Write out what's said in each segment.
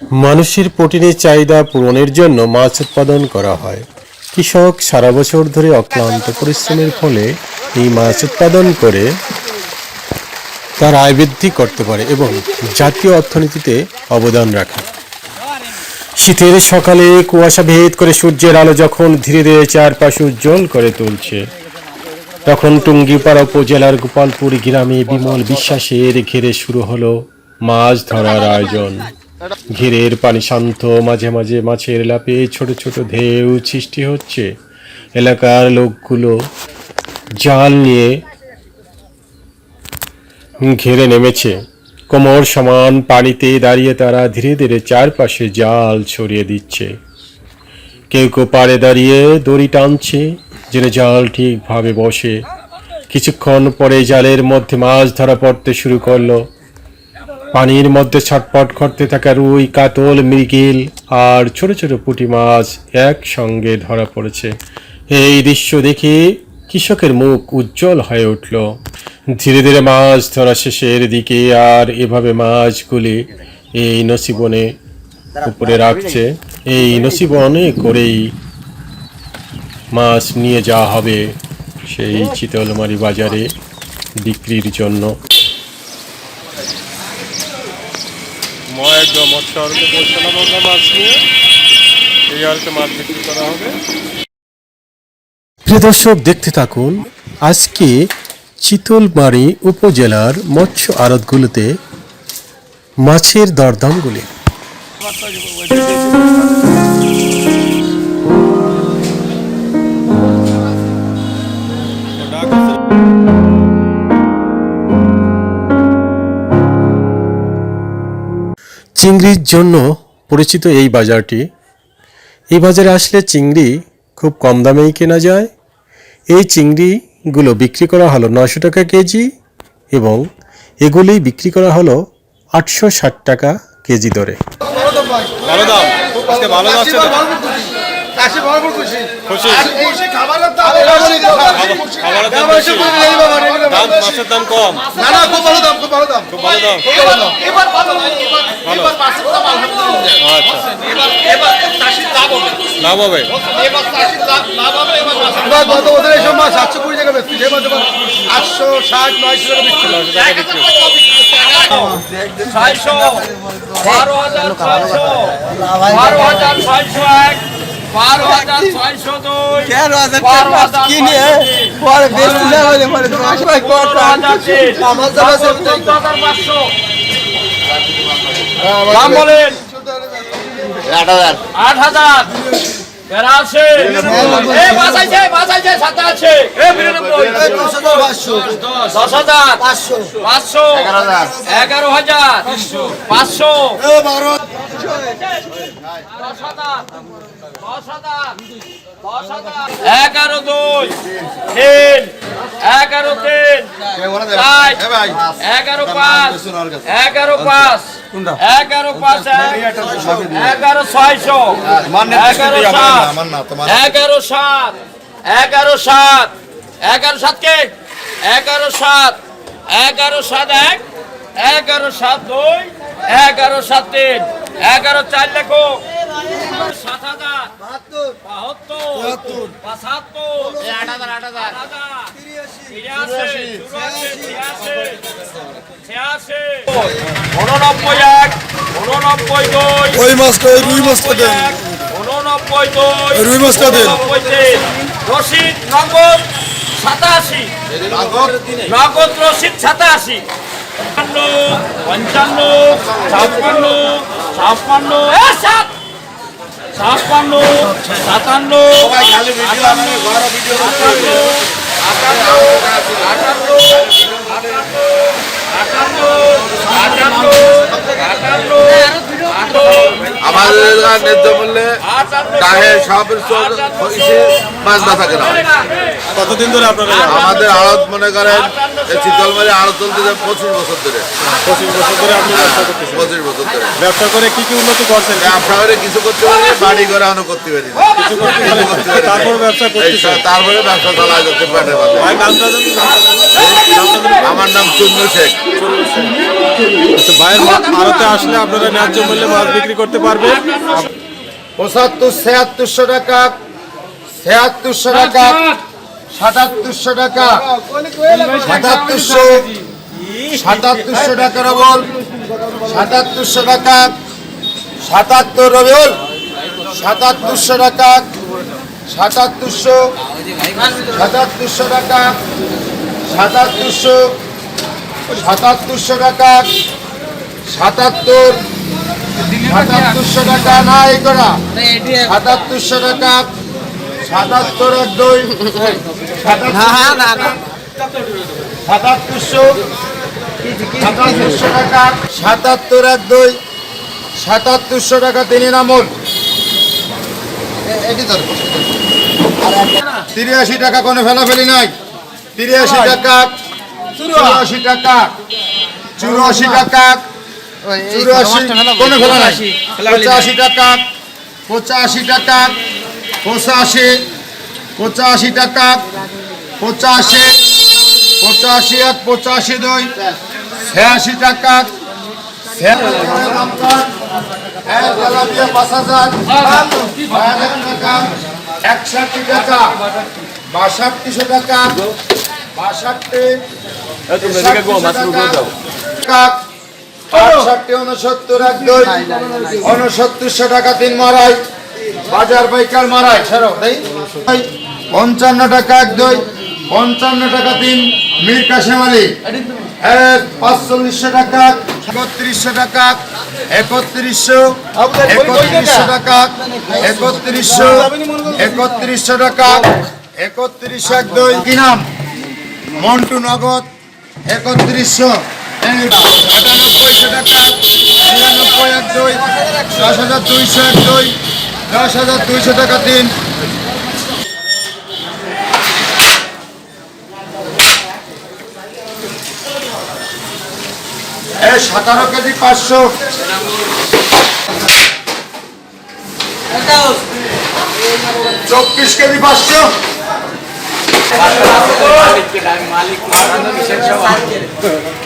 মানুষের প্রোটিনের চাহিদা পূরণের জন্য মাছ উৎপাদন করা হয়। কৃষক সারা বছর ধরে অক্লান্ত পরিশ্রমের ফলে এই মাছ উৎপাদন করে তার আয় বৃদ্ধি করতে পারে এবং জাতীয় অর্থনীতিতে অবদান রাখে। শীতের সকালে কুয়াশা ভেদ করে সূর্যের আলো যখন ধীরে ধীরে চারপাশে উজ্জ্বল করে তুলছে, তখন টুঙ্গিপাড়া উপজেলার গোপালপুর গ্রামে বিমল বিশ্বাসের ঘেরে শুরু হলো মাছ ধরার আয়োজন। ঘিরের পানি শান্ত, মাঝে মাঝে মাছের লাপে ছোট ছোট ঢেউ সৃষ্টি হচ্ছে। এলাকার লোকগুলো জাল নিয়ে ঘেরে নেমেছে। কোমর সমান পানিতে দাঁড়িয়ে তারা ধীরে ধীরে চারপাশে জাল ছড়িয়ে দিচ্ছে। কেউ কেউ পাড়ে দাঁড়িয়ে দড়ি টানছে, যেন জাল ঠিকভাবে বসে। কিছুক্ষণ পরে জালের মধ্যে মাছ ধরা পড়তে শুরু করল। পানির মধ্যে ছটপট করতে থাকা রুই, কাতল, মৃগেল আর ছোট ছোট পুঁটি মাছ একসঙ্গে ধরা পড়েছে। এই দৃশ্য দেখে কৃষকের মুখ উজ্জ্বল হয়ে উঠল। ধীরে ধীরে মাছ ধরা শেষের দিকে আর এভাবে মাছগুলি এই নসিবনে উপরে রাখছে। এই নসিবনে করেই মাছ নিয়ে যাওয়া হবে সেই চিতলমারি বাজারে বিক্রির জন্য। মহেন্দ্র মৎস্য মাছ নিয়ে। এই মাছ বিক্রি করা হবে। প্রিয় দর্শক, দেখতে থাকুন, আজকে চিতলমারি উপজেলার মৎস্য আড়তগুলোতে মাছের দরদামগুলি। চিংড়ির জন্য পরিচিত এই বাজারটি। এই বাজারে আসলে চিংড়ি খুব কম দামেই কেনা যায়। এই চিংড়িগুলো বিক্রি করা হলো নশো টাকা কেজি এবং এগুলি বিক্রি করা হলো আটশো ষাট টাকা কেজি দরে। খুশি। খাবারের দাম বেশি। দাম মাছের দাম কম না না খুব ভালো দাম খুব ভালো দাম খুব ভালো দাম এবার ভালো এবার মাছের দাম আলহামদুলিল্লাহ আচ্ছা এবার এবার চাষির লাভ হবে লাভ হবে এবার চাষির লাভ লাভ হবে এবার এবার গত বছর এই সময় সাতশো কুড়ি টাকা বেচছি এবার এবার আটশো ষাট নয়শো টাকা বিক্রি নশো টাকা বিক্রি ছয়শো বারো হাজার ছয়শো এক বারো হাজার ছয়শো দুই। বারো হাজার কিনে পরে বেশি না হলে পরে তোমার সবাই কত হাজার তিন। আমার দাম চোদ্দ হাজার পাঁচশো। দাম বলেন। আট হাজার। বেড়াছে এ বাঁচাইছে বাঁচাইছে সাথে আছে। এ বিরানব্বই। দশ হাজার পাঁচশো। এগারো হাজার। পাঁচশো। হাজার দশ হাজার। এগারো দুই, তিন, এগারো তিন এগারো পাঁচ এগারো পাঁচ এগারো পাঁচ এগারো ছয়শো, এগারো সাত এগারো সাত এগারো সাত এগারো সাত কে? এগারো সাত এগারো সাত এক, এগারো সাত দুই, এগারো সাত তিন, এগারো চার লেখো। সাত হাজার বাহাত্তর পঁচাত্তর আট হাজার আট হাজার। উননব্বই এক উননব্বই দুই ওই মাছটা রুই মাছটা দেন। উননব্বই দুই রুই মাছটা দিন। রশিদ নগদ সাতাশি নগদ? রশিদ সাতাশি। পঞ্চান্ন ছাপ্পান্ন ছাপ্পান্ন সাত। ছাপ্পান্ন সাতান্ন আটান্ন আটান্ন আটান্ন আটান্ন আটান্ন আমাদের ন্যায্য মূল্যে গায়ে সব হয়েছে মাছ বেচা কেনা কতদিন ধরে আপনারা আমাদের আড়ত মনে করেন এই শীতলমারি আড়ত চলতে যায় পঁচিশ বছর ধরে। পঁচিশ বছর ধরে আপনি ব্যবসা পঁচিশ বছর ধরে। ব্যবসা করে কি কি উন্নতি করছেন? ব্যবসা করে কিছু করতে পারি বাড়ি করে এখনও করতে পারি করতে করতে পারি। তারপর ব্যবসা করতেছেন? তারপরে ব্যবসা চালা জানেন? আমার নাম চন্দ্র শেখ। আচ্ছা মা- আড়তে আসলে আপনারা ন্যায্য মূল্যে মাছ বিক্রি করতে পারবেন। পঁচাত্তর ছিয়াত্তরশো টাকা ছিয়াত্তরশো টাকা সাতাত্তরশো টাকা সাতাত্তরশো সাতাত্তরশো টাকা রবল সাতাত্তরশো টাকা সাতাত্তর রবল সাতাত্তরশো টাকা সাতাত্তরশো সাতাত্তরশো টাকা সাতাত্তরশো সাতাত্তরশো টাকা সাতাত্তর সাতাত্তরশো টাকা না এই করা। সাতাত্তরশো টাকা। সাতাত্তর এক দুই সাতাত্তরশো। সাতাত্তরশো টাকা। সাতাত্তর এক দুই। সাতাত্তরশো টাকা তিনি নামল তিরিয়াশি টাকা কোনো ফেলাফেলি নাই। তিরিয়াশি টাকা। চুরাশি টাকা। চুরাশি টাকা। চুরাশি কোনো নাই। পঁচাশি টাকা পঁচাশি টাকা পঁচাশি পঁচাশি টাকা পঁচাশি পঁচাশি এক পঁচাশি দুই ছিয়াশি টাকা পাঁচ হাজার টাকা একষট্টি টাকা বাষট্টিশো টাকা বাষট্টি আটষট্টি উনসত্তর এক দুই। উনসত্তরশো টাকা তিন মারাই। বাজার বাইকার মারাই। ছাড়ো তাই পঞ্চান্ন টাকা এক দুই। পঞ্চান্ন টাকা তিন। মীর কাশেম আলী। পাঁচচল্লিশশো টাকা একত্রিশশো টাকা একত্রিশশো একত্রিশশো টাকা একত্রিশশো একত্রিশশো টাকা একত্রিশশো এক দুই। কি নাম? মন্টু নগদ একত্রিশশো। আটানব্বইশো টাকা নিরানব্বই এক দুই দশ হাজার এক দুই দশ হাজার দুইশো টাকা তিন। সতেরো কেজি পাঁচশো চব্বিশ কেজি পাঁচশো ব্যবসা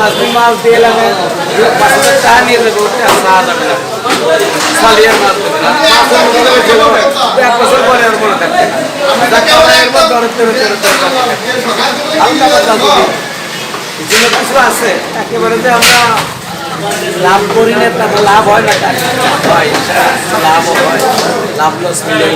পাঁচ দিন মাছ দিয়ে এলামে পাঁচ হাজার টাকা নিয়ে যাবে ওটা যাবে না। সালিয়ার না। মনে না। আছে, একেবারে যে আমরা লাভ করি না তাতে লাভ হয় না হয় লাভ হয়, লাভ লস মিলে